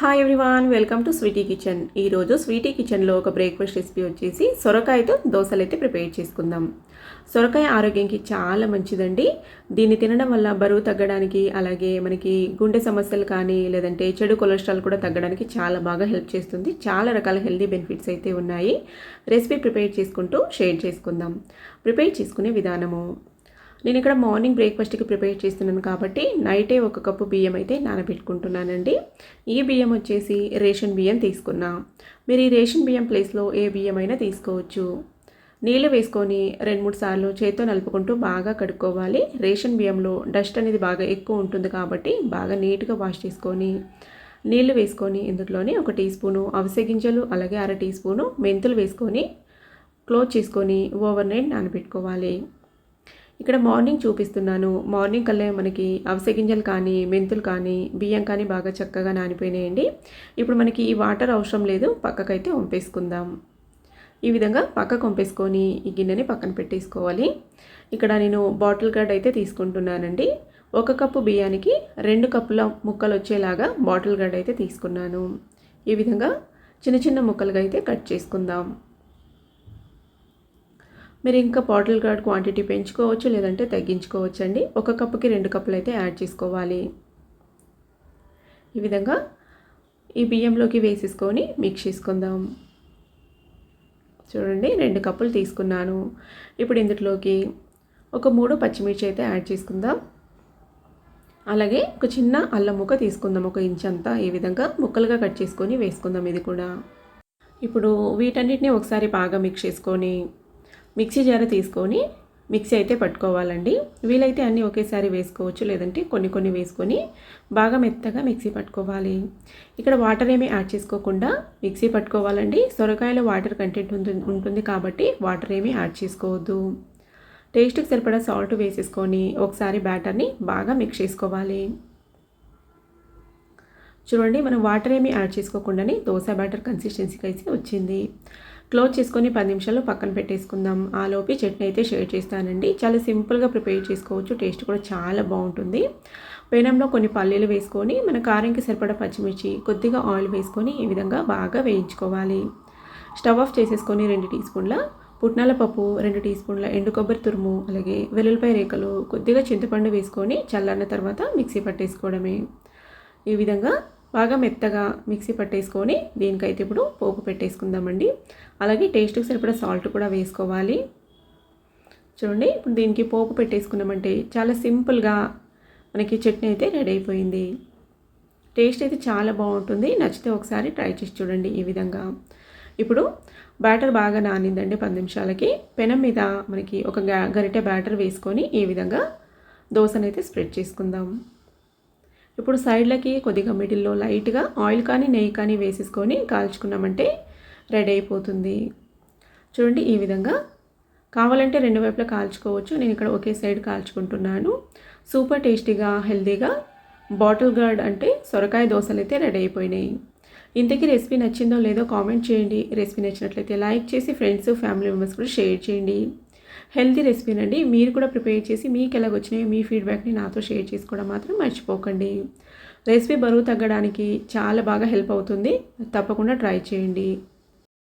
Hi everyone welcome to Sweety Kitchen ఈరోజు Sweety కిచెన్లో ఒక బ్రేక్ఫాస్ట్ రెసిపీ వచ్చేసి సొరకాయతో దోశలు అయితే ప్రిపేర్ చేసుకుందాం. సొరకాయ ఆరోగ్యానికి చాలా మంచిదండి. దీన్ని తినడం వల్ల బరువు తగ్గడానికి అలాగే మనకి గుండె సమస్యలు కానీ లేదంటే చెడు కొలెస్ట్రాల్ కూడా తగ్గడానికి చాలా బాగా హెల్ప్ చేస్తుంది. చాలా రకాల హెల్దీ బెనిఫిట్స్ అయితే ఉన్నాయి. రెసిపీ ప్రిపేర్ చేసుకుంటూ షేర్ చేసుకుందాం. ప్రిపేర్ చేసుకునే విధానము. నేను ఇక్కడ మార్నింగ్ బ్రేక్ఫాస్ట్కి ప్రిపేర్ చేస్తున్నాను కాబట్టి నైటే ఒక కప్పు బియ్యం అయితే నానబెట్టుకుంటున్నానండి. ఈ బియ్యం వచ్చేసి రేషన్ బియ్యం తీసుకున్నా. మీరు ఈ రేషన్ బియ్యం ప్లేస్లో ఏ బియ్యం అయినా తీసుకోవచ్చు. నీళ్ళు వేసుకొని రెండు మూడు సార్లు చేత్తో నలుపుకుంటూ బాగా కడుక్కోవాలి. రేషన్ బియ్యంలో డస్ట్ అనేది బాగా ఎక్కువ ఉంటుంది కాబట్టి బాగా నీట్గా వాష్ చేసుకొని నీళ్ళు వేసుకొని ఇందులోని ఒక టీ స్పూను అవిసె గింజలు అలాగే అర టీ స్పూను మెంతులు వేసుకొని క్లోజ్ చేసుకొని ఓవర్ నైట్ నానబెట్టుకోవాలి. ఇక్కడ మార్నింగ్ చూపిస్తున్నాను. మార్నింగ్ కల్లా మనకి అవిసె గింజలు కానీ మెంతులు కానీ బియ్యం కానీ బాగా చక్కగా నానిపోయినాయండి. ఇప్పుడు మనకి ఈ వాటర్ అవసరం లేదు పక్కకైతే వంపేసుకుందాం. ఈ విధంగా పక్కకు వంపేసుకొని ఈ గిన్నెని పక్కన పెట్టేసుకోవాలి. ఇక్కడ నేను బాటిల్ గార్డ్ అయితే తీసుకుంటున్నానండి. ఒక కప్పు బియ్యానికి రెండు కప్పుల ముక్కలు వచ్చేలాగా బాటిల్ గార్డ్ అయితే తీసుకున్నాను. ఈ విధంగా చిన్న చిన్న ముక్కలుగా అయితే కట్ చేసుకుందాం. మీరు ఇంకా బాటిల్ గార్డ్ క్వాంటిటీ పెంచుకోవచ్చు లేదంటే తగ్గించుకోవచ్చు అండి ఒక కప్పుకి రెండు కప్పులు అయితే యాడ్ చేసుకోవాలి. ఈ విధంగా ఈ బియ్యంలోకి వేసేసుకొని మిక్స్ చేసుకుందాం. చూడండి రెండు కప్పులు తీసుకున్నాను. ఇప్పుడు ఇందులోకి ఒక మూడు పచ్చిమిర్చి అయితే యాడ్ చేసుకుందాం. అలాగే ఒక చిన్న అల్లం ముక్క తీసుకుందాం ఒక ఇంచ్ అంతా. ఈ విధంగా ముక్కలుగా కట్ చేసుకొని వేసుకుందాం ఇది కూడా. ఇప్పుడు వీటన్నిటిని ఒకసారి బాగా మిక్స్ చేసుకొని మిక్సీ జార తీసుకొని మిక్సీ అయితే పట్టుకోవాలండి. వీలైతే అన్నీ ఒకేసారి వేసుకోవచ్చు లేదంటే కొన్ని కొన్ని వేసుకొని బాగా మెత్తగా మిక్సీ పట్టుకోవాలి. ఇక్కడ వాటర్ ఏమీ యాడ్ చేసుకోకుండా మిక్సీ పట్టుకోవాలండి. సొరకాయలో వాటర్ కంటెంట్ ఉంటుంది కాబట్టి వాటర్ ఏమీ యాడ్ చేసుకోవద్దు. టేస్ట్కి సరిపడా సాల్ట్ వేసేసుకొని ఒకసారి బ్యాటర్ని బాగా మిక్స్ చేసుకోవాలి. చూడండి మనం వాటర్ ఏమీ యాడ్ చేసుకోకుండానే దోశ బ్యాటర్ కన్సిస్టెన్సీకి అయితే వచ్చింది. క్లోజ్ చేసుకొని పది నిమిషాలు పక్కన పెట్టేసుకుందాం. ఆ చట్నీ అయితే షేర్ చేస్తానండి. చాలా సింపుల్గా ప్రిపేర్ చేసుకోవచ్చు. టేస్ట్ కూడా చాలా బాగుంటుంది. పెనంలో కొన్ని పల్లీలు వేసుకొని మన కారంకి సరిపడా పచ్చిమిర్చి కొద్దిగా ఆయిల్ వేసుకొని ఈ విధంగా బాగా వేయించుకోవాలి. స్టవ్ ఆఫ్ చేసేసుకొని రెండు టీ స్పూన్ల పుట్నాల పప్పు రెండు టీ స్పూన్ల ఎండు కొబ్బరి తురుము అలాగే వెల్లుల్లిపాయ రేఖలు కొద్దిగా చింతపండు వేసుకొని చల్లన్న తర్వాత మిక్సీ పట్టేసుకోవడమే. ఈ విధంగా బాగా మెత్తగా మిక్సీ పట్టేసుకొని దీనికైతే ఇప్పుడు పోపు పెట్టేసుకుందామండి. అలాగే టేస్ట్కి సరిపడా సాల్ట్ కూడా వేసుకోవాలి. చూడండి ఇప్పుడు దీనికి పోపు పెట్టేసుకున్నామంటే చాలా సింపుల్గా మనకి చట్నీ అయితే రెడీ అయిపోయింది. టేస్ట్ అయితే చాలా బాగుంటుంది. నచ్చితే ఒకసారి ట్రై చేసి చూడండి ఈ విధంగా. ఇప్పుడు బ్యాటర్ బాగా నానిందండి పది నిమిషాలకి. పెనం మీద మనకి ఒక గరిటె బ్యాటర్ వేసుకొని ఈ విధంగా దోశనైతే స్ప్రెడ్ చేసుకుందాం. ఇప్పుడు సైడ్లకి కొద్దిగా మిడిల్లో లైట్గా ఆయిల్ కానీ నెయ్యి కానీ వేసేసుకొని కాల్చుకున్నామంటే రెడీ అయిపోతుంది. చూడండి ఈ విధంగా. కావాలంటే రెండు వైపులా కాల్చుకోవచ్చు. నేను ఇక్కడ ఒకే సైడ్ కాల్చుకుంటున్నాను. సూపర్ టేస్టీగా హెల్తీగా. బాటిల్ గార్డ్ అంటే సొరకాయ దోశలు అయితే రెడీ అయిపోయినాయి. ఇంతకీ రెసిపీ నచ్చిందో లేదో కామెంట్ చేయండి. రెసిపీ నచ్చినట్లయితే లైక్ చేసి ఫ్రెండ్స్ ఫ్యామిలీ మెంబర్స్ కూడా షేర్ చేయండి. హెల్తీ రెసిపీనండి. మీరు కూడా ప్రిపేర్ చేసి మీకు ఎలాగొచ్చినాయో మీ ఫీడ్బ్యాక్ని నాతో షేర్ చేసుకోవడం మాత్రం మర్చిపోకండి. రెసిపీ బరువు తగ్గడానికి చాలా బాగా హెల్ప్ అవుతుంది. తప్పకుండా ట్రై చేయండి.